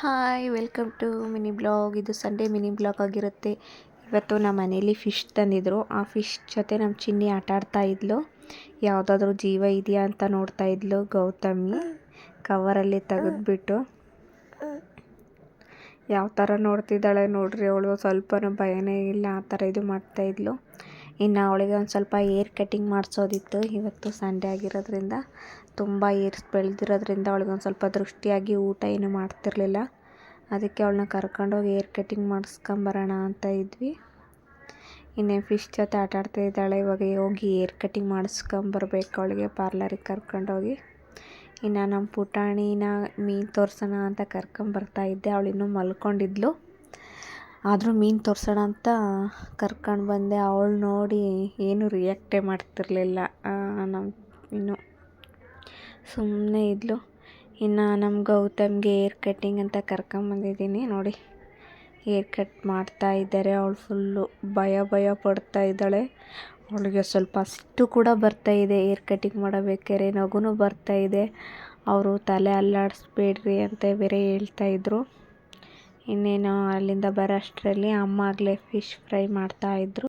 Hi welcome to mini blog ಇದು Sunday mini blog ಆಗಿರುತ್ತೆ. ಇವತ್ತು ನಮ್ಮ ಮನೇಲಿ ಫಿಶ್ ತಂದಿದ್ರು. ಆ ಫಿಶ್ ಜೊತೆ ನಮ್ಮ ಚಿನ್ನಿ ಆಟ ಆಡ್ತಾ ಇದ್ಲು. ಯಾವುದಾದ್ರೂ ಜೀವ ಇದೆಯಾ ಅಂತ ನೋಡ್ತಾ ಇದ್ಲು ಗೌತಮಿ. ಕವರಲ್ಲಿ ತೆಗೆದ್ಬಿಟ್ಟು. ಯಾವ ಥರ ನೋಡ್ತಿದ್ದಾಳೆ ನೋಡ್ರಿ. ಅವಳು ಸ್ವಲ್ಪನೂ ಭಯನೇ ಇಲ್ಲ. ಆ ಥರ ಇದು ಮಾಡ್ತಾ ಇದ್ಲು. ಇನ್ನು ಅವಳಿಗೆ ಒಂದು ಸ್ವಲ್ಪ ಏರ್ ಕಟ್ಟಿಂಗ್ ಮಾಡಿಸೋದಿತ್ತು. ಇವತ್ತು ಸಂಡೇ ಆಗಿರೋದ್ರಿಂದ, ತುಂಬ ಏರ್ಸ್ ಬೆಳೆದಿರೋದ್ರಿಂದ ಅವಳಿಗೆ ಒಂದು ಸ್ವಲ್ಪ ದೃಷ್ಟಿಯಾಗಿ ಊಟ ಏನು ಮಾಡ್ತಿರಲಿಲ್ಲ. ಅದಕ್ಕೆ ಅವಳನ್ನ ಕರ್ಕೊಂಡೋಗಿ ಏರ್ ಕಟ್ಟಿಂಗ್ ಮಾಡಿಸ್ಕೊಂಬರೋಣ ಅಂತ ಇದ್ವಿ. ಇನ್ನೇ ಫಿಶ್ ಜೊತೆ ಆಟ ಆಡ್ತಾ ಇದ್ದಾಳೆ. ಇವಾಗ ಹೋಗಿ ಏರ್ ಕಟ್ಟಿಂಗ್ ಮಾಡಿಸ್ಕೊಂಬರ್ಬೇಕು ಅವಳಿಗೆ ಪಾರ್ಲರಿಗೆ ಕರ್ಕೊಂಡೋಗಿ. ಇನ್ನು ನಮ್ಮ ಪುಟಾಣಿನ ಮೀನು ತೋರ್ಸೋಣ ಅಂತ ಕರ್ಕೊಂಬರ್ತಾ ಇದ್ದೆ. ಅವಳು ಇನ್ನೂ ಮಲ್ಕೊಂಡಿದ್ಲು. ಆದರೂ ಮೀನು ತೋರ್ಸೋಣ ಅಂತ ಕರ್ಕೊಂಡು ಬಂದೆ. ಅವಳು ನೋಡಿ ಏನು ರಿಯಾಕ್ಟೇ ಮಾಡ್ತಿರಲಿಲ್ಲ. ನಮ್ಮ ಇನ್ನು ಸುಮ್ಮನೆ ಇದ್ಲು. ಇನ್ನು ನಮ್ಮ ಗೌತಮ್ಗೆ ಏರ್ ಕಟ್ಟಿಂಗ್ ಅಂತ ಕರ್ಕೊಂಬಂದಿದ್ದೀನಿ ನೋಡಿ ಏರ್ ಕಟ್ ಮಾಡ್ತಾ ಇದ್ದಾರೆ. ಅವಳು ಫುಲ್ಲು ಭಯ ಭಯ ಪಡ್ತಾ ಇದ್ದಾಳೆ. ಅವಳಿಗೆ ಸ್ವಲ್ಪ ಸಿಟ್ಟು ಕೂಡ ಬರ್ತಾ ಇದೆ ಏರ್ ಕಟ್ಟಿಂಗ್ ಮಾಡಬೇಕಾದ್ರೆ ನಗುನು ಬರ್ತಾ ಇದೆ. ಅವರು ತಲೆ ಅಲ್ಲಾಡಿಸ್ಬೇಡ್ರಿ ಅಂತ ಬೇರೆ ಹೇಳ್ತಾ ಇದ್ರು. ಇನ್ನೇನು ಅಲ್ಲಿಂದ ಬರೋ ಅಷ್ಟರಲ್ಲಿ ಅಮ್ಮ ಆಗಲೇ ಫಿಶ್ ಫ್ರೈ ಮಾಡ್ತಾಯಿದ್ರು